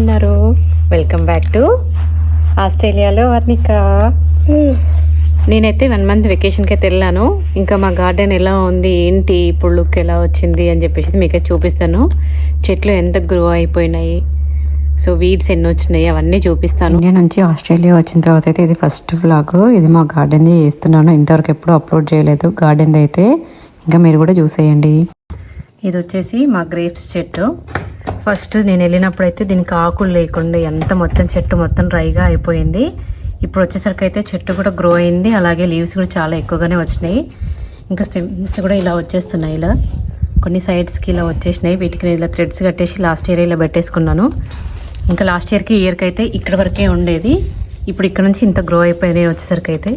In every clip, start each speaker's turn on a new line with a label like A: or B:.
A: ఉన్నారు? Welcome back to ఆస్ట్రేలియాలో వర్ణిక నేనైతే వన్ మంత్ వెకేషన్కి అయితే వెళ్ళాను ఇంకా మా గార్డెన్ ఎలా ఉంది ఏంటి ఇప్పుడు లుక్ ఎలా వచ్చింది అని చెప్పేసి మీకు అయితే చూపిస్తాను. చెట్లు ఎంత గ్రో అయిపోయినాయి. సో వీడ్స్ ఎన్ని వచ్చినాయి అవన్నీ చూపిస్తాను. ఇండియా నుంచి ఆస్ట్రేలియా వచ్చిన తర్వాత అయితే ఇది ఫస్ట్ వ్లాగ్ ఇది మా గార్డెన్ది చేస్తున్నాను. ఇంతవరకు ఎప్పుడు అప్లోడ్ చేయలేదు. గార్డెన్ది అయితే ఇంకా మీరు కూడా చూసేయండి. ఇది వచ్చేసి మా గ్రేప్స్ చెట్టు. ఫస్ట్ నేను వెళ్ళినప్పుడు అయితే దీనికి ఆకులు లేకుండా ఎంత మొత్తం చెట్టు మొత్తం డ్రైగా అయిపోయింది. ఇప్పుడు వచ్చేసరికి అయితే చెట్టు కూడా గ్రో అయింది. అలాగే లీవ్స్ కూడా చాలా ఎక్కువగానే వచ్చినాయి. ఇంకా స్టెమ్స్ కూడా ఇలా వచ్చేస్తున్నాయి ఇలా. కొన్ని సైడ్స్కి ఇలా వచ్చేసినాయి. వీటికి నేను ఇలా థ్రెడ్స్ కట్టేసి లాస్ట్ ఇయర్ ఇలా పెట్టేసుకున్నాను. ఇంకా లాస్ట్ ఇయర్కి ఇయర్కి అయితే ఇక్కడ వరకే ఉండేది. ఇప్పుడు ఇక్కడ నుంచి ఇంత గ్రో అయిపోయినాయి వచ్చేసరికి అయితే.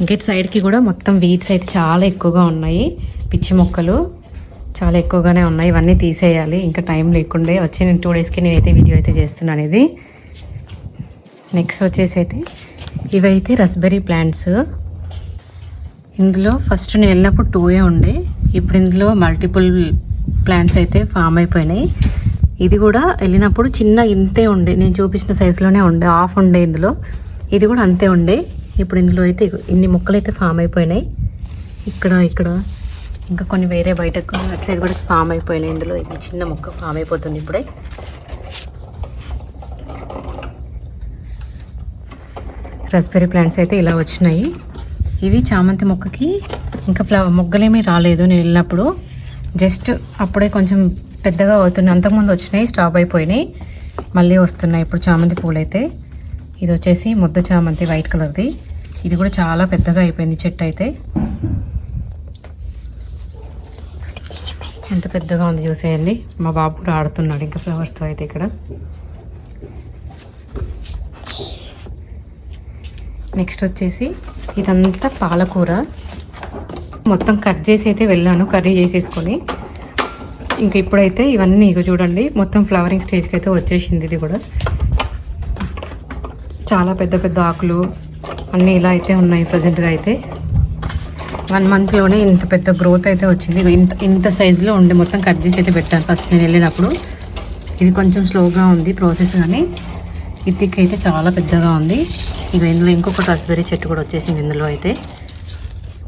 A: ఇంక ఇటు సైడ్కి కూడా మొత్తం వీడ్స్ అయితే చాలా ఎక్కువగా ఉన్నాయి. పిచ్చి మొక్కలు. చాలా ఎక్కువగానే ఉన్నాయి. ఇవన్నీ తీసేయాలి. ఇంకా టైం లేకుండే వచ్చి నేను టూ డేస్కి నేనైతే వీడియో అయితే చేస్తున్నాను ఇది నెక్స్ట్ వచ్చేసి అయితే ఇవైతే రస్బెర్రీ ప్లాంట్స్ ఇందులో ఫస్ట్ నేను వెళ్ళినప్పుడు టూయే ఉండే. ఇప్పుడు ఇందులో మల్టిపుల్ ప్లాంట్స్ అయితే ఫామ్ అయిపోయినాయి. ఇది కూడా వెళ్ళినప్పుడు చిన్న ఇంతే ఉండే. నేను చూపించిన సైజులోనే ఉండే. ఆఫ్ ఉండే ఇందులో. ఇది కూడా అంతే ఉండే. ఇప్పుడు ఇందులో అయితే ఇన్ని మొక్కలు అయితే ఫామ్ అయిపోయినాయి. ఇక్కడ ఇక్కడ. ఇంకా కొన్ని వేరే బయటకు అటు సైడ్ కూడా ఫామ్ అయిపోయినాయి. ఇందులో ఇది చిన్న మొక్క ఫామ్ అయిపోతుంది ఇప్పుడే. రస్బెర్రీ ప్లాంట్స్ అయితే ఇలా వచ్చినాయి. ఇవి చామంతి మొక్కకి ఇంకా ఫ్లవర్ మొగ్గలేమీ రాలేదు నేను వెళ్ళినప్పుడు. జస్ట్ అప్పుడే కొంచెం పెద్దగా అవుతున్నాయి. అంతకుముందు వచ్చినాయి స్టాప్ అయిపోయినాయి. మళ్ళీ వస్తున్నాయి ఇప్పుడు చామంతి పూలు అయితే ఇది వచ్చేసి ముద్ద చామంతి వైట్ కలర్ది ఇది కూడా చాలా పెద్దగా అయిపోయింది చెట్టు అయితే. ఎంత పెద్దగా ఉంది చూసేయండి. మా బాబు కూడా ఆడుతున్నాడు ఇంకా ఫ్లవర్స్తో అయితే ఇక్కడ. నెక్స్ట్ వచ్చేసి ఇదంతా పాలకూర. మొత్తం కట్ చేసి అయితే వెళ్ళాను కర్రీ చేసేసుకొని. ఇంకా ఇప్పుడైతే ఇవన్నీ ఇక చూడండి మొత్తం ఫ్లవరింగ్ స్టేజ్కి అయితే వచ్చేసింది ఇది కూడా. చాలా పెద్ద పెద్ద ఆకులు అన్నీ ఇలా అయితే ఉన్నాయి ప్రజెంట్గా అయితే. వన్ మంత్లోనే ఇంత పెద్ద గ్రోత్ అయితే వచ్చింది. ఇంత ఇంత సైజులో ఉండి మొత్తం కట్ చేసి అయితే పెట్టాను ఫస్ట్ నేను వెళ్ళినప్పుడు. ఇది కొంచెం స్లోగా ఉంది ప్రాసెస్ కానీ ఇతికి అయితే చాలా పెద్దగా ఉంది. ఇక ఇందులో ఇంకొక రస్బెర్రీ చెట్టు కూడా వచ్చేసింది ఇందులో అయితే.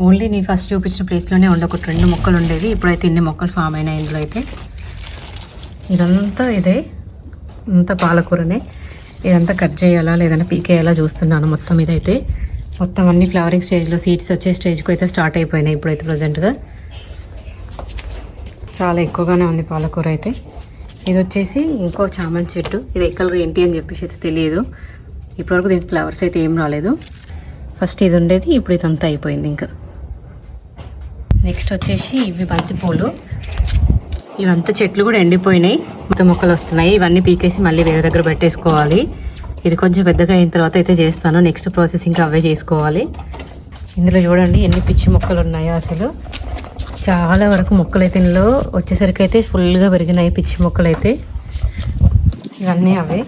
A: ఓన్లీ నీ ఫస్ట్ చూపించిన ప్లేస్లోనే ఉండే ఒక రెండు మొక్కలు ఉండేవి. ఇప్పుడైతే ఇన్ని మొక్కలు ఫామ్ అయినాయి ఇందులో అయితే. ఇదంతా ఇదే అంతా పాలకూరనే. ఇదంతా కట్ చేయాలా లేదంటే పీకేయాలా చూస్తున్నాను మొత్తం ఇదైతే. మొత్తం అన్ని ఫ్లవరింగ్ స్టేజ్లో సీడ్స్ వచ్చే స్టేజ్కి అయితే స్టార్ట్ అయిపోయినాయి ఇప్పుడైతే ప్రజెంట్గా చాలా ఎక్కువగానే ఉంది పాలకూర అయితే. ఇది వచ్చేసి ఇంకో చామంతి చెట్టు. ఇది ఏ కలర్ ఏంటి అని చెప్పేసి అయితే తెలియదు. ఇప్పటివరకు దీనికి ఫ్లవర్స్ అయితే ఏం రాలేదు. ఫస్ట్ ఇది ఉండేది ఇప్పుడు ఇదంతా అయిపోయింది ఇంకా. నెక్స్ట్ వచ్చేసి ఇవి బంతిపూలు ఇవంతా చెట్లు కూడా ఎండిపోయినాయి. మొత్తం మొక్కలు వస్తున్నాయి. ఇవన్నీ పీకేసి మళ్ళీ వేరే దగ్గర పెట్టేసుకోవాలి. ఇది కొంచెం పెద్దగా అయిన తర్వాత అయితే చేస్తాను. నెక్స్ట్ ప్రాసెస్ ఇంకా అవే చేసుకోవాలి. ఇందులో చూడండి ఎన్ని పిచ్చి మొక్కలు ఉన్నాయో అసలు. చాలా వరకు మొక్కలు అయితే ఇందులో వచ్చేసరికి అయితే ఫుల్గా పెరిగినాయి పిచ్చి మొక్కలు అయితే ఇవన్నీ అవే.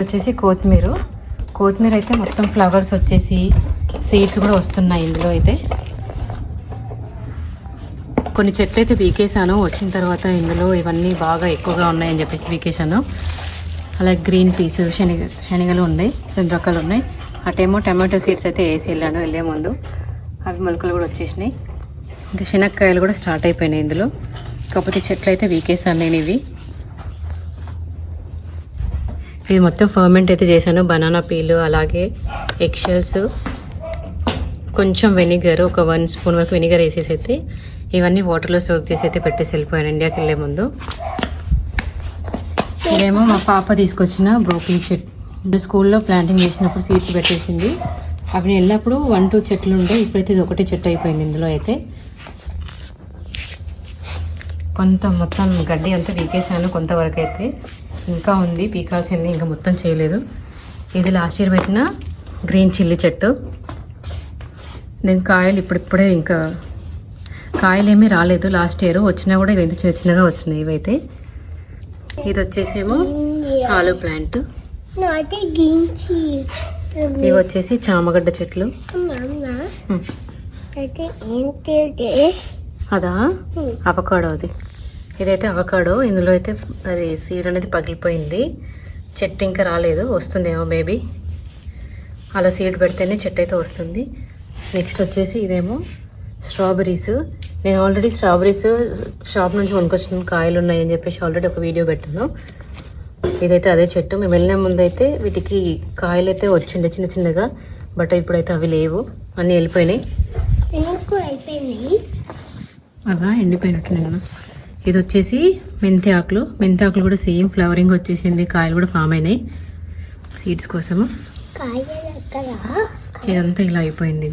A: వచ్చేసి కొత్తిమీర. కొత్తిమీర అయితే మొత్తం ఫ్లవర్స్ వచ్చేసి సీడ్స్ కూడా వస్తున్నాయి ఇందులో అయితే. కొన్ని చెట్లు అయితే పీకేసాను వచ్చిన తర్వాత ఇందులో ఇవన్నీ బాగా ఎక్కువగా ఉన్నాయని చెప్పేసి పీకేసాను అలాగే గ్రీన్ పీస్ శనగ శనగలు ఉన్నాయి రెండు రకాలు ఉన్నాయి. అటేమో టమాటో సీడ్స్ అయితే వేసి వెళ్ళాను వెళ్ళే ముందు. అవి మొలకలు కూడా వచ్చేసినాయి. ఇంకా శనక్కాయలు కూడా స్టార్ట్ అయిపోయినాయి ఇందులో. కాకపోతే చెట్లు అయితే వీకేసాను నేను ఇవి. ఇది మొత్తం ఫర్మెంట్ అయితే చేశాను. బనానా పీలు అలాగే ఎక్షల్స్ కొంచెం వెనిగర్ ఒక వన్ స్పూన్ వరకు వెనిగర్ వేసేసి అయితే ఇవన్నీ వాటర్లో సోక్ చేసి అయితే పెట్టేసి వెళ్ళిపోయాను ఇండియాకి వెళ్ళే ముందు. ఇదేమో మా పాప తీసుకొచ్చిన బ్రోకలీ చెట్టు స్కూల్లో ప్లాంటింగ్ చేసినప్పుడు సీడ్స్ పెట్టేసింది. అవి వెళ్ళినప్పుడు వన్ టూ చెట్లు ఉండే ఇప్పుడైతే ఇది ఒకటే చెట్టు అయిపోయింది ఇందులో అయితే. కొంత మొత్తం గడ్డి అంతా పీకేసాను కొంతవరకు అయితే. ఇంకా ఉంది పీకాల్సింది ఇంకా మొత్తం చేయలేదు. ఇది లాస్ట్ ఇయర్ పెట్టిన గ్రీన్ చిల్లీ చెట్టు. దీని కాయలు ఇప్పుడిప్పుడే ఇంకా కాయలు ఏమీ రాలేదు. లాస్ట్ ఇయర్ వచ్చినా కూడా ఇంత చిన్న చిన్నగా వచ్చినాయి ఇవైతే. ఇది వచ్చేసేమో ఆలు ప్లాంట్. ఇవి వచ్చేసి చామగడ్డ చెట్లు. అదా? అవకాడో అది. ఇదైతే అవకాడో. ఇందులో అయితే అది సీడ్ అనేది పగిలిపోయింది. చెట్టు ఇంకా రాలేదు. వస్తుందేమో మేబీ. అలా సీడ్ పెడితేనే చెట్టు అయితే వస్తుంది. నెక్స్ట్ వచ్చేసి ఇదేమో స్ట్రాబెరీస్ నేను ఆల్రెడీ స్ట్రాబెరీస్ షాప్ నుంచి కొనుక్కొచ్చిన కాయలు ఉన్నాయని చెప్పేసి ఆల్రెడీ ఒక వీడియో పెట్టాను. ఇదైతే అదే చెట్టు. మేము వెళ్ళిన ముందు అయితే వీటికి కాయలు అయితే వచ్చిండే చిన్న చిన్నగా బట్ ఇప్పుడైతే అవి లేవు. అన్నీ వెళ్ళిపోయినాయి. అవా ఎండిపోయినట్టున్నాయి కదా. ఇది వచ్చేసి మెంతి ఆకులు. మెంతి ఆకులు కూడా సేమ్ ఫ్లవరింగ్ వచ్చేసింది. కాయలు కూడా ఫామ్ అయినాయి. సీడ్స్ కోసము. ఇదంతా ఇలా అయిపోయింది.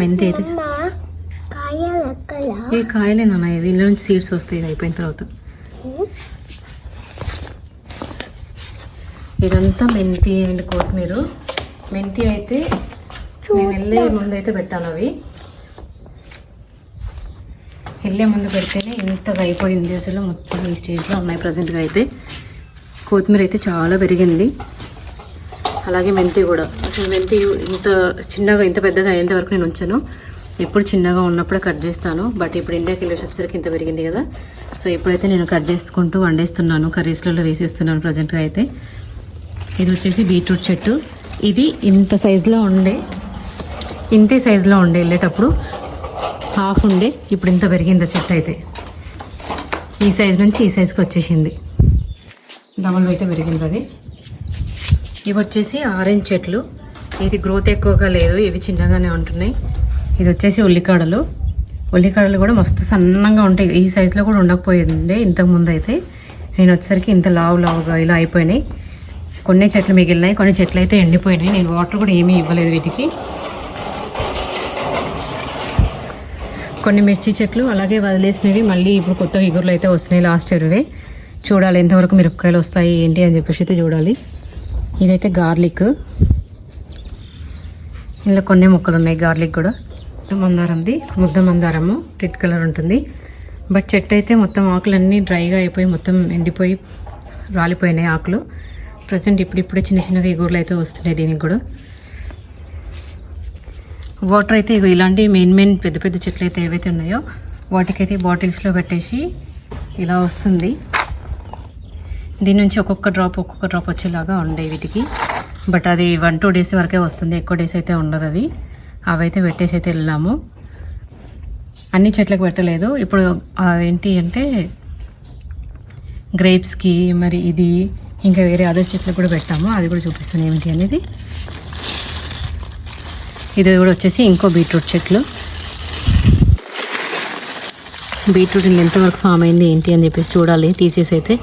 A: మెంతి అయితే
B: అమ్మా కాయలు
A: నాన్న వీళ్ళ నుంచి సీడ్స్ వస్తాయి ఇది అయిపోయిన తర్వాత. ఇదంతా మెంతి అండ్ కొత్తిమీర. మెంతి అయితే నేను వెళ్ళే ముందు అయితే పెట్టాను అవి. వెళ్ళే ముందు పెడితేనే ఇంతగా అయిపోయింది అసలు మొత్తం ఈ స్టేజ్లో ఉన్నాయి ప్రజెంట్గా అయితే. కొత్తిమీర అయితే చాలా పెరిగింది. అలాగే మెంతి కూడా. అసలు మెంతి ఇంత చిన్నగా ఇంత పెద్దగా అయ్యేంత వరకు నేను ఉంచాను. ఎప్పుడు చిన్నగా ఉన్నప్పుడే కట్ చేస్తాను బట్ ఇప్పుడు ఇండియాకి వెళ్ళి వచ్చేసరికి ఇంత పెరిగింది కదా. సో ఇప్పుడైతే నేను కట్ చేసుకుంటూ వండేస్తున్నాను కర్రీస్లలో వేసేస్తున్నాను ప్రజెంట్గా అయితే. ఇది వచ్చేసి బీట్రూట్ చెట్టు. ఇది ఇంత సైజులో ఉండే ఇంతే సైజులో ఉండే వెళ్ళేటప్పుడు హాఫ్ ఉండే ఇప్పుడు ఇంత పెరిగింది ఆ చెట్టు అయితే. ఈ సైజ్ నుంచి ఈ సైజ్కి వచ్చేసింది. డబల్ అయితే పెరిగింది అది. ఇవి వచ్చేసి ఆరెంజ్ చెట్లు. ఇది గ్రోత్ ఎక్కువగా లేదు ఇవి చిన్నగానే ఉంటున్నాయి. ఇది వచ్చేసి ఉల్లికాడలు. ఉల్లికాడలు కూడా మస్తు సన్నంగా ఉంటాయి. ఈ సైజులో కూడా ఉండకపోయింది ఇంతకుముందు అయితే. నేను వచ్చేసరికి ఇంత లావు లావుగా ఇలా అయిపోయినాయి. కొన్ని చెట్లు మిగిలినాయి కొన్ని చెట్లు అయితే ఎండిపోయినాయి. నేను వాటర్ కూడా ఏమీ ఇవ్వలేదు వీటికి. కొన్ని మిర్చి చెట్లు అలాగే వదిలేసినవి. మళ్ళీ ఇప్పుడు కొత్త ఇగురులు అయితే వస్తున్నాయి లాస్ట్ ఇయర్వే. చూడాలి ఎంతవరకు మిరపకాయలు వస్తాయి ఏంటి అని చెప్పేసి అయితే చూడాలి. ఇదైతే గార్లిక్. ఇందులో కొన్ని మొక్కలు ఉన్నాయి గార్లిక్ కూడా. మందారంది ముద్ద మందారము రెడ్ కలర్ ఉంటుంది. బట్ చెట్టు అయితే మొత్తం ఆకులన్నీ డ్రైగా అయిపోయి మొత్తం ఎండిపోయి రాలిపోయినాయి ఆకులు. ప్రజెంట్ ఇప్పుడిప్పుడే చిన్న చిన్నగా ఇగురులు అయితే వస్తున్నాయి దీనికి కూడా. వాటర్ అయితే ఇగో ఇలాంటి మెయిన్ మెయిన్ పెద్ద పెద్ద చెట్లు అయితే ఏవైతే ఉన్నాయో వాటికైతే బాటిల్స్లో పెట్టేసి ఇలా వస్తుంది. దీని నుంచి ఒక్కొక్క డ్రాప్ ఒక్కొక్క డ్రాప్ వచ్చేలాగా ఉండే వీటికి. బట్ అది వన్ టూ డేస్ వరకే వస్తుంది. ఎక్కువ డేస్ అయితే ఉండదు అది. అవైతే పెట్టేసి అయితే వెళ్ళాము. అన్ని చెట్లకు పెట్టలేదు. ఇప్పుడు ఏంటి అంటే గ్రేప్స్కి మరి ఇది ఇంకా వేరే అదర్ చెట్లకు కూడా పెట్టాము. అది కూడా చూపిస్తాను ఏమిటి అనేది. ఇది కూడా వచ్చేసి ఇంకో బీట్రూట్ చెట్లు. బీట్రూట్ ఎంతవరకు ఫామ్ అయింది ఏంటి అని చెప్పేసి చూడాలి. తీసేసి అయితే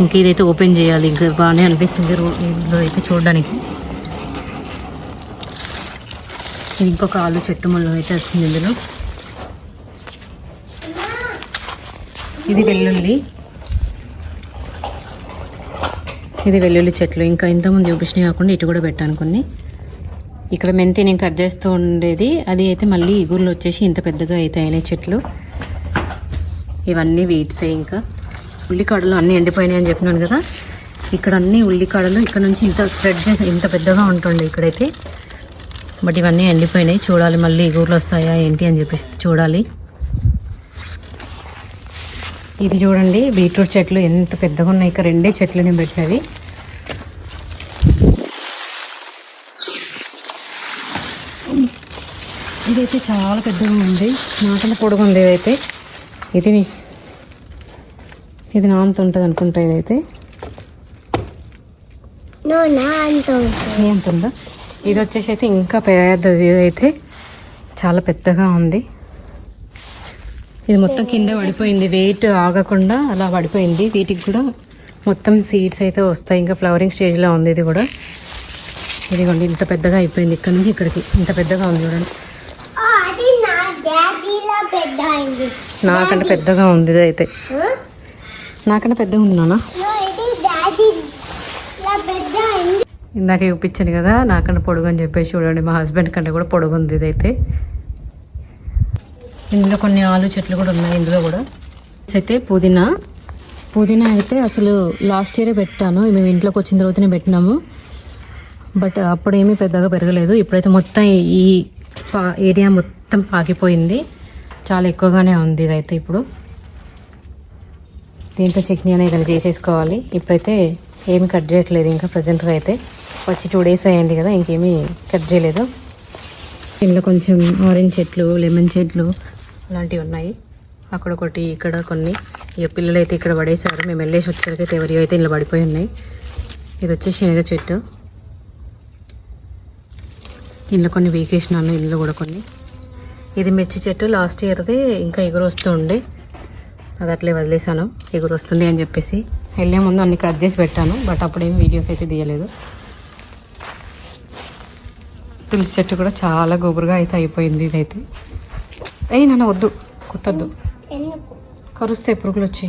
A: ఇంక ఇదైతే ఓపెన్ చేయాలి. ఇంకా బాగానే అనిపిస్తుంది రో- ఇందులో అయితే చూడడానికి ఇది ఇంకొక ఆలు చెట్టు ముళ్ళు అయితే వచ్చింది ఇందులో. ఇది వెల్లుల్లి. ఇది వెల్లుల్లి చెట్లు. ఇంకా ఇంతకుముందు చూపించినవి కాకుండా ఇటు కూడా పెట్టాను కొన్ని. ఇక్కడ మెంతి నేను కట్ చేస్తూ ఉండేది. అది అయితే మళ్ళీ ఇగుర్లు వచ్చేసి ఇంత పెద్దగా అయితే అయినాయి చెట్లు. ఇవన్నీ వీట్సే ఇంకా. ఉల్లికాడలు అన్నీ ఎండిపోయినాయి అని చెప్పినాను కదా. ఇక్కడ అన్నీ ఉల్లికాడలు. ఇక్కడ నుంచి ఇంత స్ప్రెడ్ చేసి ఇంత పెద్దగా ఉంటుండే ఇక్కడైతే. బట్ ఇవన్నీ ఎండిపోయినాయి. చూడాలి మళ్ళీ ఇగుర్లు వస్తాయా ఏంటి అని చెప్పేసి చూడాలి. ఇది చూడండి బీట్రూట్ చెట్లు ఎంత పెద్దగా ఉన్నాయి. ఇక్కడ రెండే చెట్లు నేను పెట్టినవి ఇదైతే చాలా పెద్దగా ఉంది. నాకన్నా పొడుగు ఉంది ఇదైతే. ఇది ఇది నా అంత ఉంటుంది అనుకుంటా ఇదైతే.
B: నో
A: ఇది వచ్చేసి అయితే ఇంకా పెద్దది ఇదైతే. చాలా పెద్దగా ఉంది. ఇది మొత్తం కింద పడిపోయింది. వెయిట్ ఆగకుండా అలా పడిపోయింది. వీటికి కూడా మొత్తం సీడ్స్ అయితే వస్తాయి. ఇంకా ఫ్లవరింగ్ స్టేజ్లో ఉంది ఇది కూడా. ఇదిగోండి ఇంత పెద్దగా అయిపోయింది. ఇక్కడ నుంచి ఇక్కడికి. ఇంత పెద్దగా ఉంది చూడండి. నాకంటే పెద్దగా ఉంది ఇది అయితే? నాకంటే పెద్దగా ఉంది నాన్న
B: No, ఇది డాడీలా పెద్ద అయింది
A: ఇందాక చూపించాను కదా నాకన్నా పొడుగు అని చెప్పేసి చూడండి. మా హస్బెండ్ కంటే కూడా పొడుగు ఉంది ఇదైతే. ఇందులో కొన్ని ఆలు చెట్లు కూడా ఉన్నాయి ఇందులో కూడా. అయితే పుదీనా. పుదీనా అయితే అసలు లాస్ట్ ఇయరే పెట్టాను. మేము ఇంట్లోకి వచ్చిన తర్వాతనే పెట్టినాము. బట్ అప్పుడు ఏమీ పెద్దగా పెరగలేదు. ఇప్పుడైతే మొత్తం ఈ పా- ఏరియా మొత్తం పాకిపోయింది. చాలా ఎక్కువగానే ఉంది ఇదైతే ఇప్పుడు. దీంతో చట్నీ అనేది చేసేసుకోవాలి. ఇప్పుడైతే ఏమి కట్ చేయట్లేదు ఇంకా ప్రజెంట్గా అయితే. వచ్చి టూ డేస్ అయింది కదా ఇంకేమీ కట్ చేయలేదు. ఇందులో కొంచెం ఆరెంజ్ చెట్లు లెమన్ చెట్లు అలాంటివి ఉన్నాయి. అక్కడ ఒకటి ఇక్కడ కొన్ని. ఇక పిల్లలు అయితే ఇక్కడ పడేశారు. మేము వెళ్ళేసి వచ్చేసరికి అయితే ఎవరియో అయితే ఇందులో పడిపోయి ఉన్నాయి. ఇది వచ్చి శనగ చెట్టు. ఇందులో కొన్ని వీకేసినాను ఇందులో కూడా కొన్ని. ఇది మిర్చి చెట్టు. లాస్ట్ ఇయర్ది ఇంకా ఎగురు వస్తూ ఉండే. అది అట్లే వదిలేసాను ఎగురు వస్తుంది అని చెప్పేసి. వెళ్ళే ముందు అన్ని కట్ చేసి పెట్టాను. బట్ అప్పుడేం వీడియోస్ అయితే తీయలేదు. తులసి చెట్టు కూడా చాలా గుబురుగా అయితే అయిపోయింది ఇదైతే. అయ్యి నాన్న వద్దు కుట్టొద్దు.
B: ఎందుకు?
A: కరుస్తాయి పురుగులు వచ్చి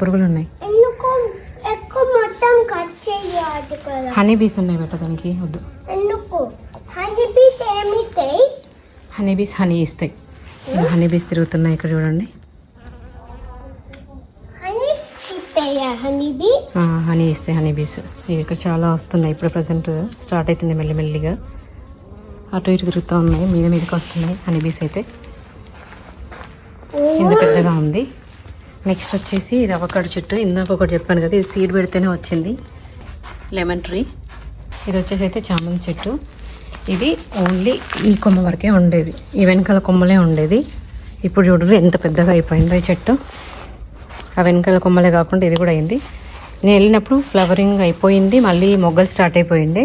A: పురుగులు? ఉన్నాయి. హనీ బీస్ ఉన్నాయి బెట్ట దానికి వద్దు.
B: హనీ
A: బీస్ హనీ ఇస్తాయి. హనీ బీస్ తిరుగుతున్నాయి ఇక్కడ చూడండి
B: హనీ ఇస్తాయా హనీ
A: ఆ, హనీ ఇస్తాయి హనీ బీస్ ఇక్కడ చాలా వస్తున్నాయి. ఇప్పుడు ప్రజెంట్ స్టార్ట్ అవుతుంది మెల్లిమెల్లిగా అటు ఇటు తిరుగుతూ ఉన్నాయి. మీద మీదకి వస్తున్నాయి హనీ బీస్ అయితే. ఇంత పెద్దగా ఉంది. నెక్స్ట్ వచ్చేసి ఇది అవకాడు చెట్టు. ఇందాక ఒకటి చెప్పాను కదా ఇది సీడ్ పెడితేనే వచ్చింది. లెమన్ ట్రీ ఇది వచ్చేసి అయితే చామంతి చెట్టు. ఇది ఓన్లీ ఈ కొమ్మ వరకే ఉండేది. ఈ వెనకాల కొమ్మలే ఉండేది. ఇప్పుడు చూడరు ఎంత పెద్దగా అయిపోయిందో ఈ చెట్టు. ఆ వెనకాల కొమ్మలే కాకుండా ఇది కూడా అయింది. నేను వెళ్ళినప్పుడు ఫ్లవరింగ్ అయిపోయింది మళ్ళీ మొగ్గలు స్టార్ట్ అయిపోయింది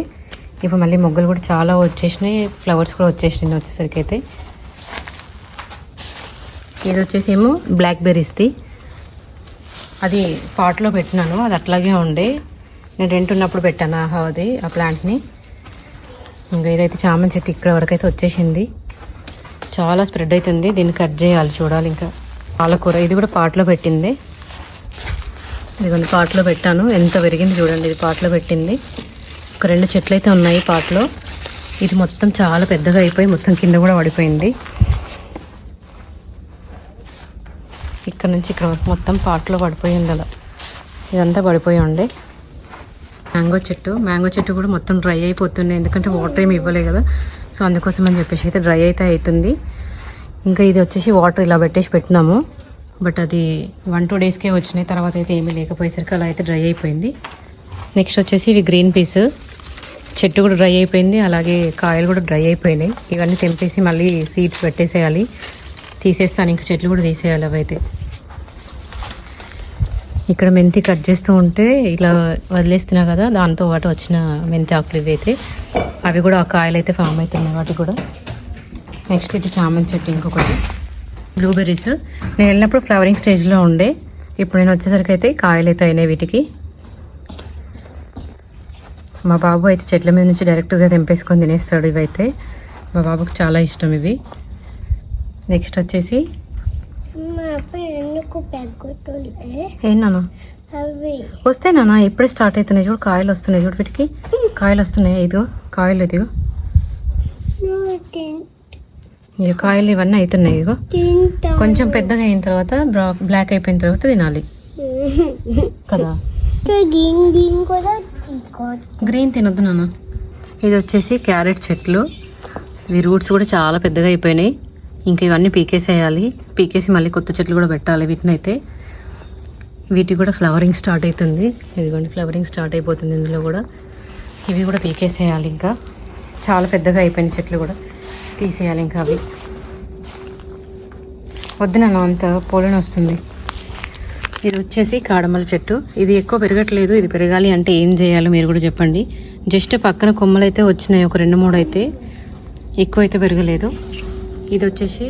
A: ఇప్పుడు మళ్ళీ మొగ్గలు కూడా చాలా వచ్చేసినాయి ఫ్లవర్స్ కూడా వచ్చేసినాయి వచ్చేసరికి అయితే. ఇది వచ్చేసి ఏమో బ్లాక్ బెర్రీస్ది అది పాట్లో పెట్టినాను అది అట్లాగే ఉండే. నేను రెంట్ ఉన్నప్పుడు పెట్టాను ఆహా అది ఆ ప్లాంట్ని ఇంకా ఇదైతే చామంతి చెట్టు ఇక్కడ వరకు అయితే వచ్చేసింది. చాలా స్ప్రెడ్ అవుతుంది దీన్ని కట్ చేయాలి చూడాలి ఇంకా. పాలకూర ఇది కూడా పాట్లో పెట్టింది. ఇదిగోండి పాట్లో పెట్టాను. ఎంత పెరిగింది చూడండి ఇది పాట్లో పెట్టింది. ఒక రెండు చెట్లు అయితే ఉన్నాయి పాట్లో. ఇది మొత్తం చాలా పెద్దగా అయిపోయి మొత్తం కింద కూడా పడిపోయింది. ఇక్కడ నుంచి ఇక్కడ వరకు మొత్తం పాట్లో పడిపోయింది అలా ఇదంతా పడిపోయి ఉండే. మ్యాంగో చెట్టు. మ్యాంగో చెట్టు కూడా మొత్తం డ్రై అయిపోతుంది. ఎందుకంటే వాటర్ ఏమి ఇవ్వలే కదా. సో అందుకోసం అని చెప్పేసి అయితే డ్రై అయితే అవుతుంది. ఇంకా ఇది వచ్చేసి వాటర్ ఇలా పెట్టేసి పెట్టినాము. బట్ అది వన్ టూ డేస్కే వచ్చినాయి. తర్వాత అయితే ఏమీ లేకపోయేసరికి అలా అయితే డ్రై అయిపోయింది. నెక్స్ట్ వచ్చేసి ఇవి గ్రీన్ పీస్. చెట్టు కూడా డ్రై అయిపోయింది. అలాగే కాయలు కూడా డ్రై అయిపోయినాయి. ఇవన్నీ తెంపేసి మళ్ళీ సీడ్స్ పెట్టేసేయాలి. తీసేస్తాను. ఇంకా చెట్లు కూడా తీసేయాలి అవైతే ఇక్కడ మెంతి కట్ చేస్తూ ఉంటే ఇలా వదిలేస్తున్నా కదా దాంతో పాటు వచ్చిన మెంతి ఆకులు ఇవి అయితే. అవి కూడా ఆ కాయలు అయితే ఫామ్ అవుతున్నాయి వాటి కూడా. నెక్స్ట్ ఇది చామంతి చెట్టు ఇంకొకటి. బ్లూబెర్రీస్ నేను వెళ్ళినప్పుడు ఫ్లవరింగ్ స్టేజ్లో ఉండే. ఇప్పుడు నేను వచ్చేసరికి అయితే కాయలు అయితే అయినాయి వీటికి. మా బాబు అయితే చెట్ల మీద నుంచి డైరెక్ట్గా తెంపేసుకొని తినేస్తాడు ఇవైతే. మా బాబుకు చాలా ఇష్టం ఇవి. నెక్స్ట్ వచ్చేసి వస్తే నాన్న? ఇప్పుడే స్టార్ట్ అవుతున్నాయి చూడు కాయలు వస్తున్నాయి చూడు వీటికి. కాయలు వస్తున్నాయి ఇదిగో కాయలు ఇదిగో. ఇక కాయలు ఇవన్నీ అవుతున్నాయి
B: తింటా.
A: కొంచెం పెద్దగా అయిన తర్వాత బ్లాక్ అయిపోయిన తర్వాత తినాలి. కదా?
B: గ్రీన్
A: తినొద్దు నాన్న. ఇది వచ్చేసి క్యారెట్ చెట్లు. ఇవి రూట్స్ కూడా చాలా పెద్దగా అయిపోయినాయి. ఇంకా ఇవన్నీ పీకేసేయాలి. పీకేసి మళ్ళీ కొత్త చెట్లు కూడా పెట్టాలి వీటిని అయితే వీటికి కూడా ఫ్లవరింగ్ స్టార్ట్ అవుతుంది ఇదిగోండి ఫ్లవరింగ్ స్టార్ట్ అయిపోతుంది ఇందులో కూడా. ఇవి కూడా పీకేసేయాలి ఇంకా. చాలా పెద్దగా అయిపోయిన చెట్లు కూడా. తీసేయాలి ఇంకా అవి. వద్దు అంత పోలని వస్తుంది. ఇది వచ్చేసి కాడమల చెట్టు. ఇది ఎక్కువ పెరగట్లేదు ఇది పెరగాలి అంటే ఏం చేయాలో మీరు కూడా చెప్పండి. జస్ట్ పక్కన కొమ్మలు అయితే వచ్చినాయి ఒక రెండు మూడు అయితే ఎక్కువ అయితే పెరగలేదు. ఇది వచ్చేసి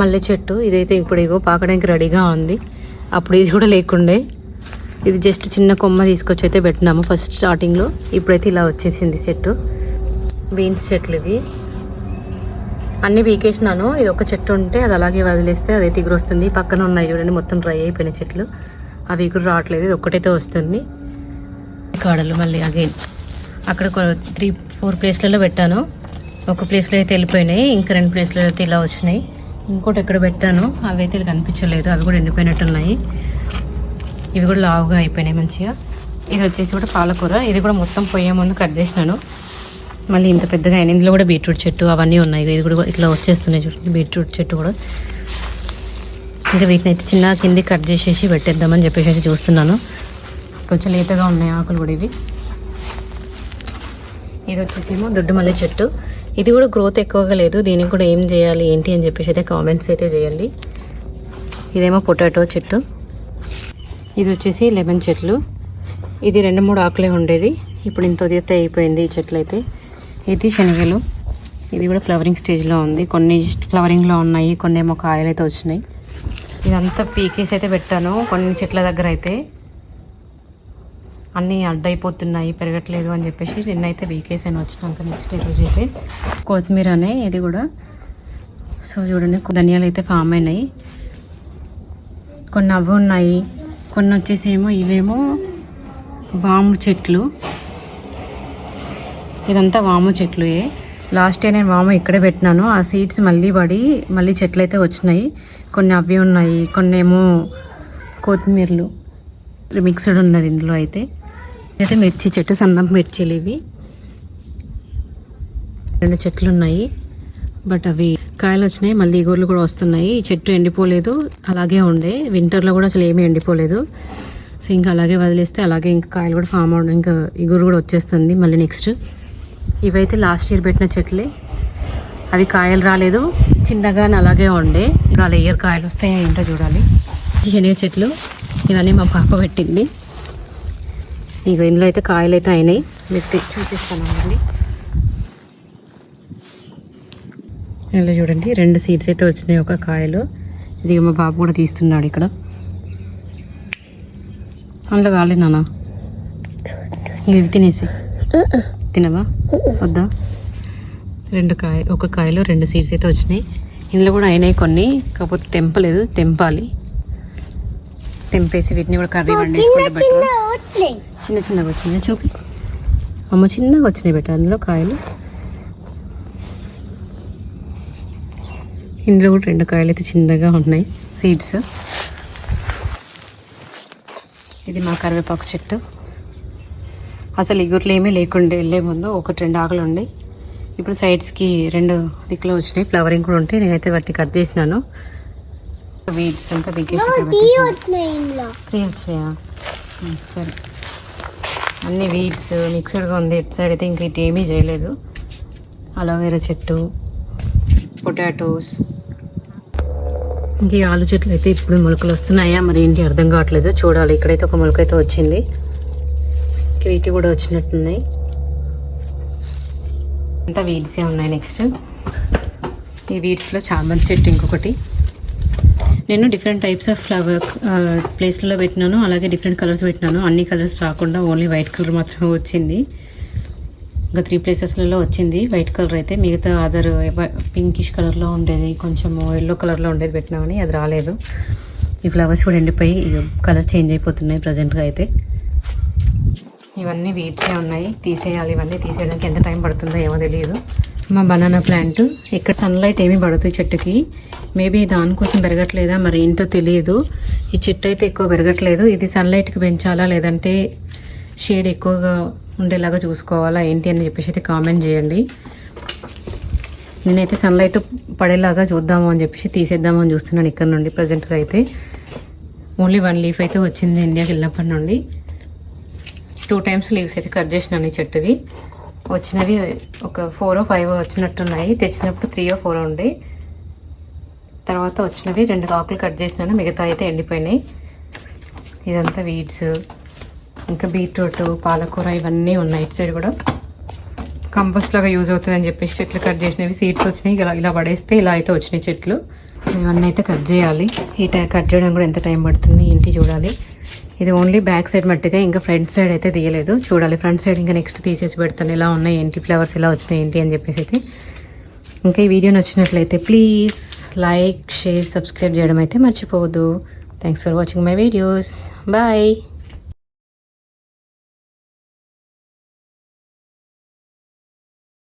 A: మల్లె చెట్టు. ఇదైతే ఇప్పుడు ఇగో పాకడానికి రెడీగా ఉంది. అప్పుడు ఇది కూడా లేకుండే. ఇది జస్ట్ చిన్న కొమ్మ తీసుకొచ్చి అయితే పెట్టినాము ఫస్ట్ స్టార్టింగ్లో. ఇప్పుడైతే ఇలా వచ్చేసింది చెట్టు. బీన్స్ చెట్లు ఇవి. అన్నీ పీకేసినాను. ఇది ఒక చెట్టు ఉంటే అది అలాగే వదిలేస్తే అదైతే ఎగురు వస్తుంది. పక్కన ఉన్నాయి చూడండి మొత్తం డ్రై అయిపోయిన చెట్లు. అవి ఎగురు రావట్లేదు ఇది ఒక్కటైతే వస్తుంది. కాడలు మళ్ళీ అగైన్. అక్కడ ఒక త్రీ ఫోర్ ప్లేస్లలో పెట్టాను. ఒక ప్లేస్లో అయితే వెళ్ళిపోయినాయి ఇంకా రెండు ప్లేస్లో అయితే ఇలా వచ్చినాయి. ఇంకోటి ఎక్కడ పెట్టాను అవి అయితే కనిపించలేదు అవి కూడా ఎండిపోయినట్టున్నాయి ఇవి కూడా లావుగా అయిపోయినాయి మంచిగా. ఇది వచ్చేసి కూడా పాలకూర. ఇది కూడా మొత్తం పొయ్యే ముందు కట్ చేసినాను. మళ్ళీ ఇంత పెద్దగా అయిన. ఇందులో కూడా బీట్రూట్ చెట్టు అవన్నీ ఉన్నాయి. ఇది కూడా ఇట్లా వచ్చేస్తున్నాయి చూడండి బీట్రూట్ చెట్టు కూడా. ఇంకా వీటిని అయితే చిన్న కింది కట్ చేసేసి పెట్టేద్దామని చెప్పేసి అయితే చూస్తున్నాను. కొంచెం లేతగా ఉన్నాయి ఆకులు కూడా ఇవి. ఇది వచ్చేసేమో దొడ్డు మల్లె చెట్టు. ఇది కూడా గ్రోత్ ఎక్కువగా లేదు. దీనికి కూడా ఏం చేయాలి ఏంటి అని చెప్పేసి అయితే కామెంట్స్ అయితే చేయండి. ఇదేమో పొటాటో చెట్టు. ఇది వచ్చేసి లెమన్ చెట్లు. ఇది రెండు మూడు ఆకులే ఉండేది. ఇప్పుడు ఇంత ఉదయతే అయిపోయింది ఈ చెట్లు అయితే ఇది శనగలు. ఇది కూడా ఫ్లవరింగ్ స్టేజ్లో ఉంది. కొన్ని ఫ్లవరింగ్లో ఉన్నాయి కొన్ని ఏమో కాయలు అయితే వచ్చినాయి. ఇదంతా పీకేసి అయితే పెట్టాను. కొన్ని చెట్ల దగ్గర అయితే అన్నీ అడ్డైపోతున్నాయి పెరగట్లేదు అని చెప్పేసి నిన్నైతే వీకేసాను వచ్చినాక నెక్స్ట్ రోజు అయితే. కొత్తిమీర అనే ఇది కూడా. సో చూడండి ధనియాలు అయితే ఫామ్ అయినాయి. కొన్ని అవి ఉన్నాయి కొన్ని వచ్చేసి ఏమో ఇవేమో వాము చెట్లు. ఇదంతా వాము చెట్లు లాస్ట్ ఇయర్ నేను వాము ఇక్కడే పెట్టినాను. ఆ సీడ్స్ మళ్ళీ పడి మళ్ళీ చెట్లు అయితే వచ్చినాయి. కొన్ని అవి ఉన్నాయి కొన్ని ఏమో కొత్తిమీరలు మిక్స్డ్ ఉన్నది ఇందులో అయితే. అయితే మిర్చి చెట్టు సన్నం మిర్చీలు ఇవి. రెండు చెట్లు ఉన్నాయి. బట్ అవి కాయలు వచ్చినాయి మళ్ళీ ఇగుర్లు కూడా వస్తున్నాయి. ఈ చెట్టు ఎండిపోలేదు అలాగే ఉండే. వింటర్లో కూడా అసలు ఏమీ ఎండిపోలేదు. సో ఇంకా అలాగే వదిలేస్తే అలాగే ఇంకా కాయలు కూడా ఫామ్ అవడం ఇంకా ఇగురు కూడా వచ్చేస్తుంది మళ్ళీ నెక్స్ట్ ఇవైతే లాస్ట్ ఇయర్ పెట్టిన చెట్లే. అవి కాయలు రాలేదు. చిన్నగా అలాగే ఉండే. ఇంకా ఇయర్ కాయలు వస్తాయో ఏంటో చూడాలి. శనగ చెట్లు. ఇవన్నీ మా పాప పెట్టింది. ఇక ఇందులో అయితే కాయలు అయితే అయినాయి. మీకు తెచ్చి చూపిస్తాను అండి. ఇలా చూడండి రెండు సీడ్స్ అయితే వచ్చినాయి ఒక కాయలు. ఇది మా బాబు కూడా తీస్తున్నాడు ఇక్కడ. అందులో కాలే నాన్న. ఇవి తినేసి. తినవా? వద్దా? రెండు కాయ ఒక కాయలో రెండు సీడ్స్ అయితే వచ్చినాయి. ఇందులో కూడా అయినాయి కొన్ని కాకపోతే తెంపలేదు తెంపాలి. తెంపేసి వీటిని కూడా కర్రీ వండేసుకుంటే బెటర్ చిన్న చిన్నగా వచ్చినాయి. చూపి. అమ్మ చిన్నగా వచ్చినాయి బెటర్ అందులో కాయలు. ఇందులో కూడా రెండు కాయలు అయితే చిన్నగా ఉన్నాయి. సీడ్స్ ఇది మా కరివేపాకు చెట్టు. అసలు ఇగుర్లు ఏమీ లేకుండే వెళ్ళే ముందు ఒకటి రెండు ఆకులు ఉండి. ఇప్పుడు సైడ్స్కి రెండు దిక్కులో వచ్చినాయి. ఫ్లవరింగ్ కూడా ఉంటే నేనైతే వాటిని కట్ చేసినాను. వీడ్స్ అంతా బిగ్గేసి త్రీ వచ్చాయా సరే. అన్ని వీడ్స్ మిక్స్డ్గా ఉంది. ఇటు సైడ్ అయితే ఇంక ఇటు ఏమీ చేయలేదు. అలోవేరా చెట్టు పొటాటోస్ ఇంక ఈ ఆలు చెట్లు అయితే ఇప్పుడు మొలకలు వస్తున్నాయా? మరి ఏంటి అర్థం కావట్లేదు. చూడాలి. ఇక్కడైతే ఒక మొలక అయితే వచ్చింది. ఇంక కూడా వచ్చినట్టున్నాయి. అంతా వీడ్సే ఉన్నాయి నెక్స్ట్ ఈ వీడ్స్లో చామంతి చెట్టు ఇంకొకటి. నేను డిఫరెంట్ టైప్స్ ఆఫ్ ఫ్లవర్ ప్లేస్లలో పెట్టినాను అలాగే డిఫరెంట్ కలర్స్ పెట్టినాను. అన్ని కలర్స్ రాకుండా ఓన్లీ వైట్ కలర్ మాత్రమే వచ్చింది. ఇంకా త్రీ ప్లేసెస్లలో వచ్చింది. వైట్ కలర్ అయితే మిగతా అదర్ పింకిష్ కలర్లో ఉండేది. కొంచెం ఎల్లో కలర్లో ఉండేది పెట్టినామని అది రాలేదు. ఈ ఫ్లవర్స్ కూడా ఎండిపోయి కలర్ చేంజ్ అయిపోతున్నాయి ప్రజెంట్గా అయితే. ఇవన్నీ వీడ్సే ఉన్నాయి. తీసేయాలి ఇవన్నీ. తీసేయడానికి ఎంత టైం పడుతుందో ఏమో తెలియదు. మా బనానా ప్లాంట్ ఇక్కడ సన్లైట్ ఏమీ పడదు చెట్టుకి. మేబీ దానికోసం పెరగట్లేదా మరి ఏంటో తెలియదు. ఈ చెట్టు అయితే ఎక్కువ పెరగట్లేదు. ఇది సన్లైట్కి పెంచాలా లేదంటే షేడ్ ఎక్కువగా ఉండేలాగా చూసుకోవాలా ఏంటి అని చెప్పేసి అయితే కామెంట్ చేయండి. నేనైతే సన్లైట్ పడేలాగా చూద్దాము అని చెప్పేసి తీసేద్దాము అని చూస్తున్నాను ఇక్కడ నుండి ప్రజెంట్గా అయితే. ఓన్లీ వన్ లీఫ్ అయితే వచ్చింది ఇండియాకి వెళ్ళినప్పటి నుండి. టూ టైమ్స్ లీవ్స్ అయితే కట్ చేసినాను ఈ చెట్టువి. వచ్చినవి ఒక ఫోర్ ఫైవ్ వచ్చినట్టున్నాయి. తెచ్చినప్పుడు త్రీ ఓ ఫోర్ ఉండే. తర్వాత వచ్చినవి రెండు ఆకులు కట్ చేసినాను. మిగతా అయితే ఎండిపోయినాయి. ఇదంతా వీడ్స్ ఇంకా బీట్రూట్ పాలకూర ఇవన్నీ ఉన్నాయి ఇటు సైడ్ కూడా. కంపోస్ట్ లాగా యూజ్ అవుతుందని చెప్పేసి చెట్లు కట్ చేసినవి. సీడ్స్ వచ్చినాయి. ఇలా ఇలా పడేస్తే ఇలా అయితే వచ్చినాయి చెట్లు. సో ఇవన్నీ అయితే కట్ చేయాలి. ఈ కట్ చేయడం కూడా ఎంత టైం పడుతుంది ఏంటి చూడాలి. ఇది ఓన్లీ బ్యాక్ సైడ్ మట్టుగా ఇంకా ఫ్రంట్ సైడ్ అయితే తీయలేదు. చూడాలి ఫ్రంట్ సైడ్ ఇంకా నెక్స్ట్ తీసేసి పెడతాను. ఎలా ఉన్నాయి ఏంటి ఫ్లవర్స్ ఎలా వచ్చినాయి ఏంటి అని చెప్పేసి అయితే. ఇంకా ఈ వీడియో నచ్చినట్లయితే ప్లీజ్ లైక్ షేర్ సబ్స్క్రైబ్ చేయడం అయితే మర్చిపోవద్దు. Thanks for watching my videos bye